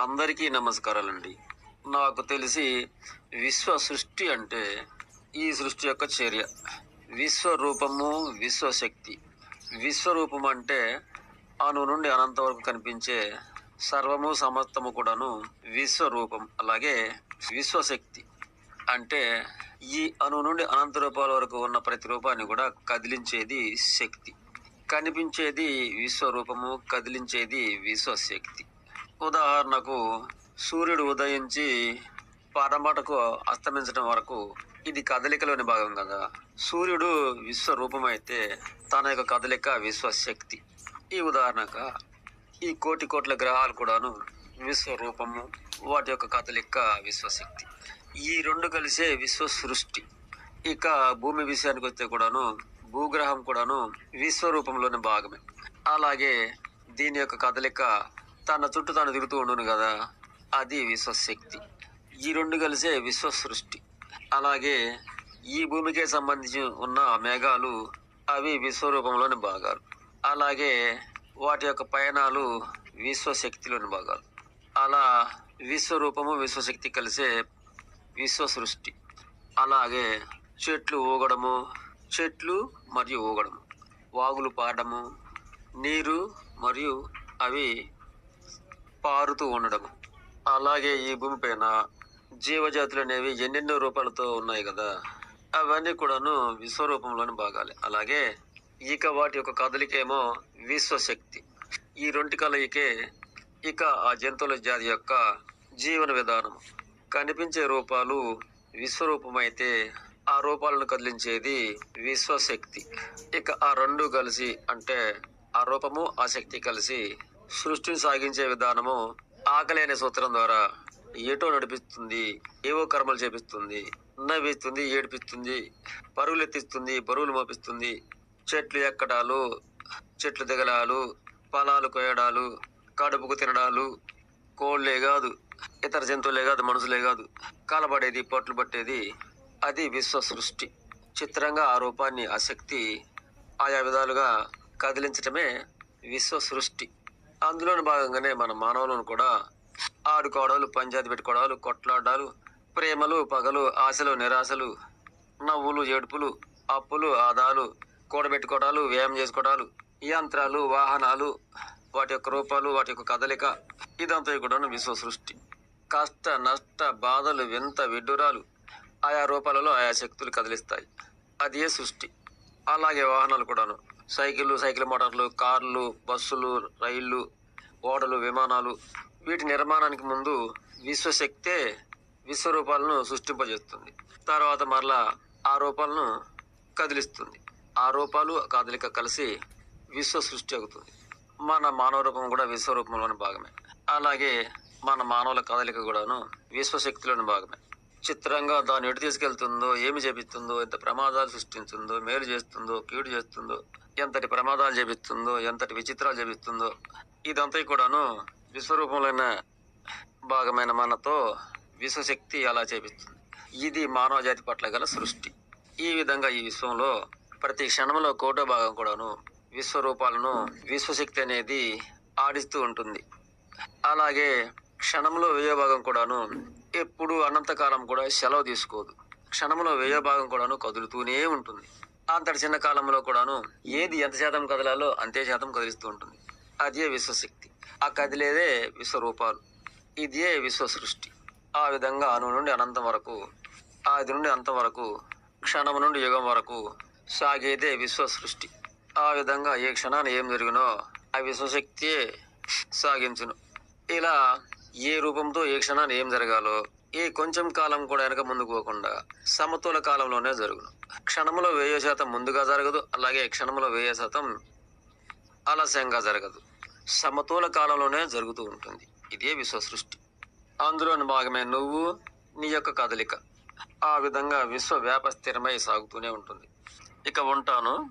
అందరికీ నమస్కారాలండి. నాకు తెలిసి విశ్వ సృష్టి అంటే ఈ సృష్టి యొక్క చర్య. విశ్వరూపము విశ్వశక్తి. విశ్వరూపం అంటే అను నుండి అనంత వరకు కనిపించే సర్వము సమస్తము కూడాను విశ్వరూపం అలాగే విశ్వశక్తి. అంటే ఈ అణు నుండి అనంత రూపాల వరకు ఉన్న ప్రతి రూపాన్ని కూడా కదిలించేది శక్తి. కనిపించేది విశ్వరూపము కదిలించేది విశ్వశక్తి. ఉదాహరణకు సూర్యుడు ఉదయించి పడమటకు అస్తమించడం వరకు ఇది కదలికలోని భాగం కదా. సూర్యుడు విశ్వరూపమైతే అయితే తన యొక్క కదలిక విశ్వశక్తి. ఈ ఉదాహరణక ఈ కోటి కోట్ల గ్రహాలు కూడాను విశ్వరూపము వాటి యొక్క కదలిక విశ్వశక్తి. ఈ రెండు కలిసే విశ్వ సృష్టి ఇక భూమి విషయానికి వస్తే కూడాను భూగ్రహం కూడాను విశ్వరూపంలోని భాగమే. అలాగే దీని యొక్క కదలిక తన చుట్టూ తాను తిరుగుతూ ఉండును కదా అది విశ్వశక్తి. ఈ రెండు కలిసే విశ్వ సృష్టి అలాగే ఈ భూమికే సంబంధించి ఉన్న మేఘాలు అవి విశ్వరూపంలోని భాగాలు. అలాగే వాటి యొక్క పయనాలు విశ్వశక్తిలోని భాగాలు. అలా విశ్వరూపము విశ్వశక్తి కలిసే విశ్వ సృష్టి అలాగే చెట్లు ఊగడము చెట్లు మరియు ఊగడము వాగులు పాడము నీరు మరియు అవి పారుతూ ఉండడం. అలాగే ఈ భూమి పైన జీవజాతులు అనేవి ఎన్నెన్నో రూపాలతో ఉన్నాయి కదా. అవన్నీ కూడాను విశ్వరూపంలోని భాగాలే అలాగే ఇక వాటి యొక్క కదలికేమో విశ్వశక్తి. ఈ రెండు కలయికే ఇక ఆ జంతువుల జాతి యొక్క జీవన విధానం. కనిపించే రూపాలు విశ్వరూపమైతే ఆ రూపాలను కదిలించేది విశ్వశక్తి. ఇక ఆ రెండు కలిసి అంటే ఆ రూపము ఆ శక్తి కలిసి సృష్టిని సాగించే విధానము ఆకలి అనే సూత్రం ద్వారా ఏటో నడిపిస్తుంది ఏవో కర్మలు చేపిస్తుంది నవ్విస్తుంది ఏడిపిస్తుంది పరుగులు ఎత్తిస్తుంది బరువులు మోపిస్తుంది. చెట్లు ఎక్కడాలు చెట్లు దిగడాలు పొలాలు కొయ్యడాలు కడుపుకు తినడాలు కోళ్ళే కాదు ఇతర జంతువులే కాదు మనుషులే కాదు. కలబడేది పట్లు పట్టేది అది విశ్వ సృష్టి. చిత్రంగా ఆ రూపాన్ని ఆ శక్తి ఆయా విధాలుగా కదిలించటమే విశ్వ సృష్టి. అందులోని భాగంగానే మన మానవులను కూడా ఆడుకోవడాలు పంచాయతీ పెట్టుకోవడాలు కొట్లాడాలు ప్రేమలు పగలు ఆశలు నిరాశలు నవ్వులు ఏడుపులు అప్పులు ఆదాలు కూడబెట్టుకోవడాలు వ్యాయామం చేసుకోవడాలు యంత్రాలు వాహనాలు వాటి యొక్క రూపాలు వాటి యొక్క కదలిక ఇదంతా కూడా విశ్వ సృష్టి. కష్ట నష్ట బాధలు వింత విడ్డూరాలు ఆయా రూపాలలో ఆయా శక్తులు కదిలిస్తాయి. అదే సృష్టి. అలాగే వాహనాలు కూడాను. సైకిళ్ళు సైకిల్ మోటార్లు కార్లు బస్సులు రైళ్ళు ఓడలు విమానాలు వీటి నిర్మాణానికి ముందు విశ్వశక్తే విశ్వరూపాలను సృష్టింపజేస్తుంది. తర్వాత మరలా ఆ రూపాలను కదిలిస్తుంది. ఆ రూపాలు కదలిక కలిసి విశ్వ సృష్టి అవుతుంది. మన మానవ రూపం కూడా విశ్వరూపంలోని భాగమే. అలాగే మన మానవుల కదలిక కూడాను విశ్వశక్తిలోని భాగమే. చిత్రంగా దాన్ని ఎటు తీసుకెళ్తుందో ఏమి చేపిస్తుందో ఎంత ప్రమాదాలు సృష్టించుందో మేలు చేస్తుందో కీడు చేస్తుందో ఎంతటి ప్రమాదాలు చేపిస్తుందో ఎంతటి విచిత్రాలు చేపిస్తుందో ఇదంతా కూడాను విశ్వరూపంలోన భాగమైన మనతో విశ్వశక్తి అలా చేపిస్తుంది. ఇది మానవ జాతి పట్ల గల సృష్టి. ఈ విధంగా ఈ విశ్వంలో ప్రతి క్షణంలో కోటో భాగం కూడాను విశ్వరూపాలను విశ్వశక్తి అనేది ఆడిస్తూ ఉంటుంది. అలాగే క్షణంలో వేయో భాగం కూడాను ఎప్పుడు అనంతకాలం కూడా సెలవు తీసుకోదు. క్షణంలో వ్యయభాగం భాగం కూడాను కదులుతూనే ఉంటుంది. అంతటి చిన్న కాలంలో కూడాను ఏది ఎంత శాతం కదలాలో అంతే శాతం కదిలిస్తూ ఉంటుంది. అదే విశ్వశక్తి. ఆ కదిలేదే విశ్వరూపాలు. ఇదే విశ్వ సృష్టి ఆ విధంగా అణు నుండి అనంతం వరకు ఆది నుండి అంతం వరకు క్షణం నుండి యుగం వరకు సాగేదే విశ్వ సృష్టి ఆ విధంగా ఏ క్షణాన్ని ఏం జరిగినో ఆ విశ్వశక్తియే సాగించును. ఇలా ఏ రూపంతో ఏ క్షణాన్ని ఏం జరగాలో ఏ కొంచెం కాలం కూడా వెనక ముందుకు పోకుండా సమతుల కాలంలోనే జరుగును. క్షణంలో వెయ్యి శాతం ముందుగా జరగదు అలాగే క్షణంలో వెయ్యి శాతం ఆలస్యంగా జరగదు. సమతుల కాలంలోనే జరుగుతూ ఉంటుంది. ఇదే విశ్వ సృష్టి అందులోని భాగమే నువ్వు నీ యొక్క కదలిక. ఆ విధంగా విశ్వ వ్యాప స్థిరమై సాగుతూనే ఉంటుంది. ఇక ఉంటాను.